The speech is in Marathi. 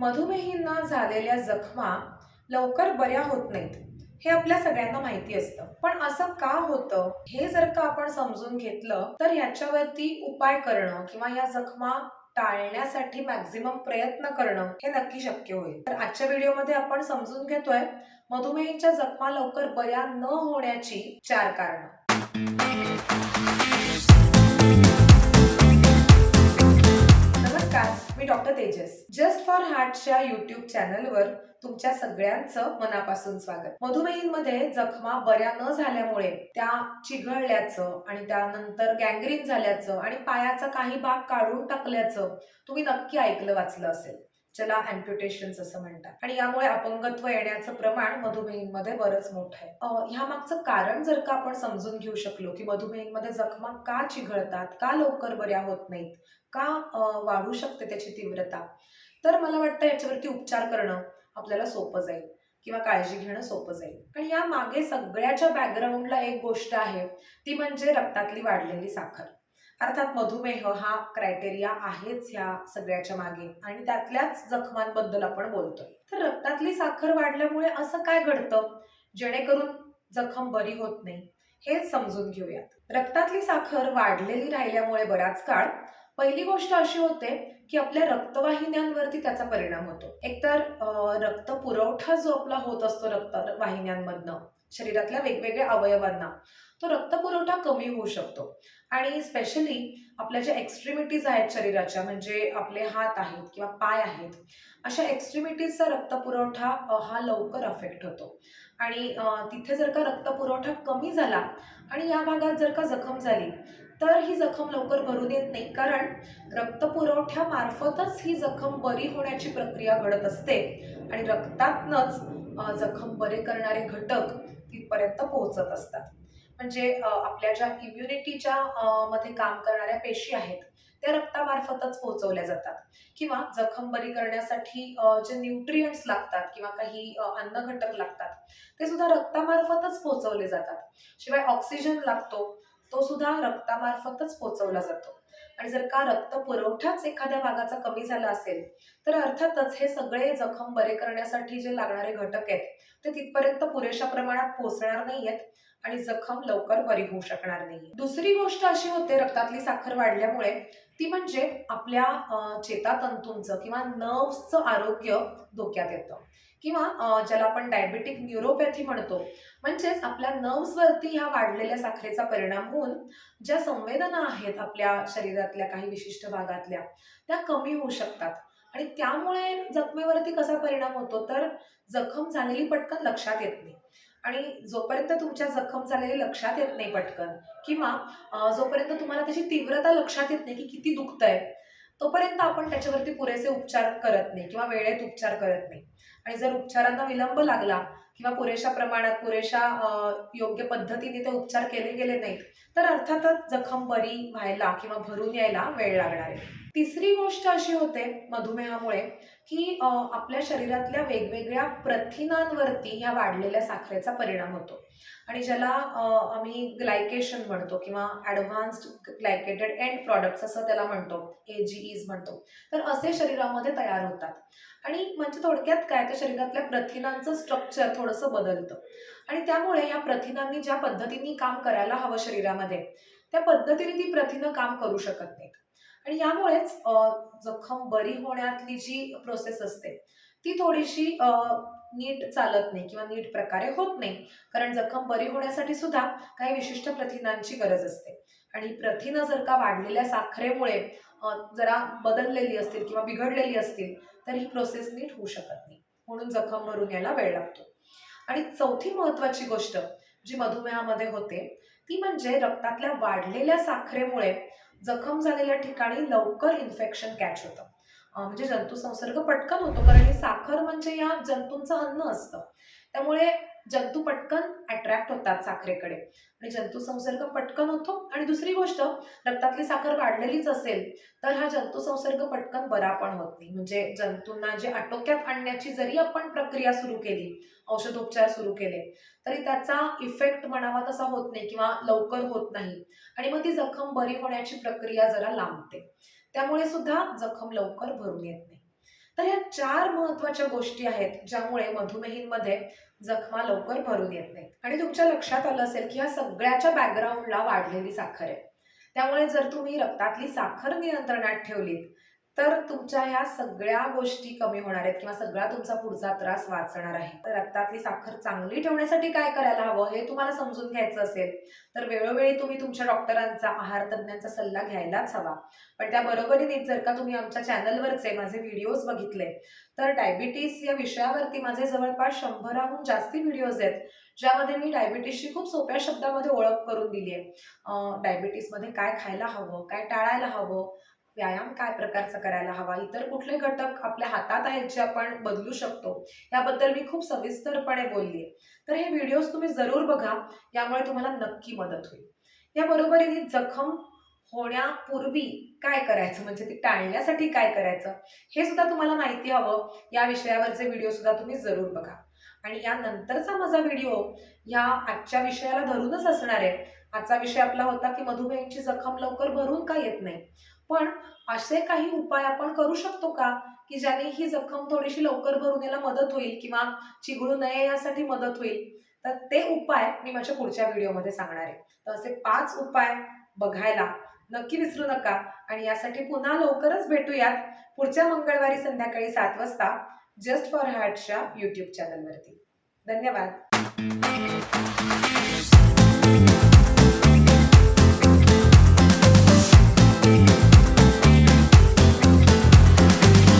मधुमेहींना झालेल्या जखमा लवकर बऱ्या होत नाहीत. हे आपल्या सगळ्यांना माहिती असतं. पण असं का होतं? हे जर का आपण समजून घेतलं तर याच्यावरती उपाय करणं किंवा या जखमा टाळण्यासाठी मॅक्झिमम प्रयत्न करणं हे नक्की शक्य होईल. तर आजच्या व्हिडिओमध्ये आपण समजून घेतोय मधुमेहीच्या जखमा लवकर बऱ्या न होण्याची चार कारणं. मी डॉक्टर तेजस. जस्ट फॉर हार्टच्या युट्यूब चॅनलवर तुमच्या सगळ्यांचं मनापासून स्वागत. मधुमेहींमध्ये जखमा बऱ्या न झाल्यामुळे त्या चिघळल्याचं आणि त्यानंतर गँग्रीन झाल्याचं आणि पायाचा काही भाग काढून टाकल्याचं तुम्ही नक्की ऐकलं वाचलं असेल. ज्याला अँप्युटेशन असं म्हणतात. आणि यामुळे अपंगत्व येण्याचं प्रमाण मधुमेहींमध्ये बरंच मोठं आहे. ह्या मागचं कारण जर का आपण समजून घेऊ शकलो की मधुमेहींमध्ये जखमा का चिघळतात का लवकर बऱ्या होत नाहीत का वाढू शकते त्याची तीव्रता? तर मला वाटतं याच्यावरती उपचार करणं आपल्याला सोपं जाईल किंवा काळजी घेणं सोपं जाईल. आणि या मागे सगळ्याच्या बॅकग्राऊंडला एक गोष्ट आहे ती म्हणजे रक्तातली वाढलेली साखर. अर्थात मधुमेह हा क्रायटेरिया आहेच ह्या सगळ्याच्या मागे आणि त्यातल्याच जखमांबद्दल आपण बोलतोय. तर रक्तातली साखर वाढल्यामुळे असं काय घडतं? जेणेकरून जखम बरी होत नाही हे समजून घेऊयात. रक्तातली साखर वाढलेली राहिल्यामुळे बराच काळ पहिली गोष्ट अशी होते की आपल्या रक्तवाहिन्यांवरती त्याचा परिणाम होतो. एकतर रक्त पुरवठा जो आपला होत असतो रक्तवाहिन्यांमधनं शरीरातल्या वेगवेगळ्या अवयवांना. तो रक्त पुरवठा कमी होऊ शकतो. आणि स्पेशली आपल्या ज्या एक्स्ट्रीमिटीज आहेत शरीराच्या म्हणजे आपले हात आहेत किंवा पाय आहेत अशा एक्स्ट्रीमिटीजचा रक्तपुरवठा हा लवकर अफेक्ट होतो. आणि तिथे जर का रक्तपुरवठा कमी झाला आणि या भागात जर का जखम झाली तर ही जखम लवकर भरून येत नाही. कारण रक्तपुरवठ्यामार्फतच ही जखम बरी होण्याची प्रक्रिया घडत असते आणि रक्तातनच जखम बरे करणारे घटक तिथपर्यंत पोहोचत असतात. म्हणजे आपल्या ज्या इम्युनिटीच्या मध्ये काम करणाऱ्या पेशी आहेत त्या रक्तामार्फतच पोहोचवल्या जातात. किंवा जखम बरी करण्यासाठी जे न्यूट्रियंट्स लागतात किंवा काही अन्न घटक लागतात ते सुद्धा रक्तामार्फतच पोहोचवले जातात. शिवाय ऑक्सिजन लागतो तो सुद्धा रक्तामार्फतच पोहोचवला जातो. आणि जर का रक्त पुरवठाच एखाद्या भागाचा कमी झाला असेल तर अर्थातच हे सगळे जखम बरे करण्यासाठी जे लागणारे घटक आहेत ते तिथपर्यंत पुरेशा प्रमाणात पोहोचणार नाहीयेत. आणि जखम लवकर बरी होऊ शकणार नाही दुसरी गोष्ट अशी होते रक्तातली साखर वाढल्यामुळे ती म्हणजे आपल्या चेतातंतूंचं किंवा नर्व्सचं आरोग्य धोक्यात येतं. किंवा ज्याला आपण डायबेटिक न्युरोपॅथी म्हणतो म्हणजेच आपल्या नर्व्सवरती ह्या वाढलेल्या साखरेचा परिणाम होऊन ज्या संवेदना आहेत आपल्या शरीरातल्या काही विशिष्ट भागातल्या त्या कमी होऊ शकतात. आणि त्यामुळे जखमेवरती कसा परिणाम होतो तर जखम झालेली पटकन लक्षात येत नाही. आणि जोपर्यंत तुमच्या जखम झालेली लक्षात येत नाही पटकन किंवा जोपर्यंत तुम्हाला त्याची तीव्रता लक्षात येत नाही की किती दुखतंय तोपर्यंत आपण त्याच्यावरती पुरेसे उपचार करत नाही किंवा वेळेत उपचार करत नाही. आणि जर उपचारांना विलंब लागला किंवा पुरेशा प्रमाणात पुरेशा योग्य पद्धतीने ते उपचार केले गेले नाहीत तर अर्थातच जखम बरी व्हायला किंवा भरून यायला वेळ लागणार आहे. तिसरी गोष्ट अशी होते मधुमेहामुळे की आपल्या शरीरातल्या वेगवेगळ्या प्रथिनांवरती ह्या वाढलेल्या साखरेचा परिणाम होतो. आणि ज्याला आम्ही ग्लायकेशन म्हणतो किंवा ॲडव्हान्स्ड ग्लायकेटेड एंड प्रॉडक्ट्स असं त्याला म्हणतो ए जी म्हणतो. तर असे शरीरामध्ये तयार होतात. आणि म्हणजे थोडक्यात काय तर शरीरातल्या प्रथिनांचं स्ट्रक्चर थोडंसं बदलतं. आणि त्यामुळे या प्रथिनांनी ज्या पद्धतीने काम करायला हवं शरीरामध्ये त्या पद्धतीने ती प्रथिनं काम करू शकत नाहीत. आणि यामुळेच जखम बरी होण्यातली जी प्रोसेस असते ती थोडीशी नीट चालत नाही किंवा नीट प्रकारे होत नाही. कारण जखम बरी होण्यासाठी सुद्धा काही विशिष्ट प्रथिनांची गरज असते. आणि प्रथिनं जर का वाढलेल्या साखरेमुळे जरा बदललेली असतील किंवा बिघडलेली असतील तर ही प्रोसेस नीट होऊ शकत नाही. म्हणून जखम भरून यायला वेळ लागतो. आणि चौथी महत्वाची गोष्ट जी मधुमेहामध्ये होते ती म्हणजे रक्तातल्या वाढलेल्या साखरेमुळे जखम झालेल्या ठिकाणी लवकर इन्फेक्शन कॅच होतं. म्हणजे जंतू संसर्ग पटकन होतो कारण ही साखर म्हणजे या जंतूंचं अन्न असतं. त्यामुळे जंतू पटकन अट्रॅक्ट होतात साखरेकडे. आणि जंतू संसर्ग पटकन होतो. आणि दुसरी गोष्ट रक्तातली साखर वाढलेलीच असेल तर हा जंतू संसर्ग पटकन बरा पण होत नाही. म्हणजे जंतूंना जे आटोक्यात आणण्याची जरी आपण प्रक्रिया सुरू केली औषधोपचार सुरू केले तरी त्याचा इफेक्ट म्हणावा तसा होत नाही किंवा लवकर होत नाही. आणि मग ती जखम बरी होण्याची प्रक्रिया जरा लांबते. त्यामुळे सुद्धा जखम लवकर भरून येत नाही. तर या चार महत्त्वाच्या गोष्टी आहेत ज्यामुळे मधुमेहींमध्ये जखमा लवकर भरून येत नाहीत. आणि तुमच्या लक्षात आलं असेल की या सगळ्याच्या बॅकग्राऊंडला वाढलेली साखर आहे. त्यामुळे जर तुम्ही रक्तातली साखर नियंत्रणात ठेवलीत तर तुमच्या ह्या सगळ्या गोष्टी कमी होणार आहेत किंवा सगळा तुमचा पुढचा त्रास वाचणार आहे. तर रक्तातली साखर चांगली ठेवण्यासाठी काय करायला हवं हे तुम्हाला समजून घ्यायचं असेल तर वेळोवेळी तुम्ही तुमच्या डॉक्टरांचा आहार तज्ज्ञांचा सल्ला घ्यायलाच हवा. पण त्या बरोबरीने जर का तुम्ही आमच्या चॅनलवरचे माझे व्हिडिओज बघितले तर डायबिटीस या विषयावरती माझे जवळपास शंभराहून जास्ती व्हिडिओज आहेत ज्यामध्ये मी डायबिटीसची खूप सोप्या शब्दामध्ये ओळख करून दिली आहे. डायबिटीसमध्ये काय खायला हवं काय टाळायला हवं व्यायाम काय प्रकारचा करायला हवा? इतर कुठले घटक आपल्या हातात आहेत जे आपण बदलू शकतो? याबद्दल मी खूप सविस्तरपणे बोलली तर हे व्हिडिओज तुम्ही जरूर बघा. यामुळे तुम्हाला नक्की मदत होईल. या बरोबरीने जखम होण्यापूर्वी काय करायचं? म्हणजे ती टाळण्यासाठी काय करायचं? हे सुद्धा तुम्हाला माहिती हवं. या विषयावरचे व्हिडिओ सुद्धा तुम्ही जरूर बघा. आणि यानंतरचा माझा व्हिडिओ या आजच्या विषयाला धरूनच असणार आहे. आजचा विषय आपला होता की मधुमेहाची जखम लवकर भरून का येत नाही? पण असे काही उपाय आपण करू शकतो का? की ज्याने ही जखम थोडीशी लवकर भरून यायला मदत होईल किंवा चिघळू नये यासाठी मदत होईल? तर ते उपाय मी माझ्या पुढच्या व्हिडिओमध्ये सांगणार आहे. तर असे पाच उपाय बघायला नक्की विसरू नका आणि यासाठी पुन्हा लवकरच भेटूयात पुढच्या मंगळवारी संध्याकाळी सात वाजता जस्ट फॉर हार्टच्या यूट्यूब चॅनलवरती धन्यवाद.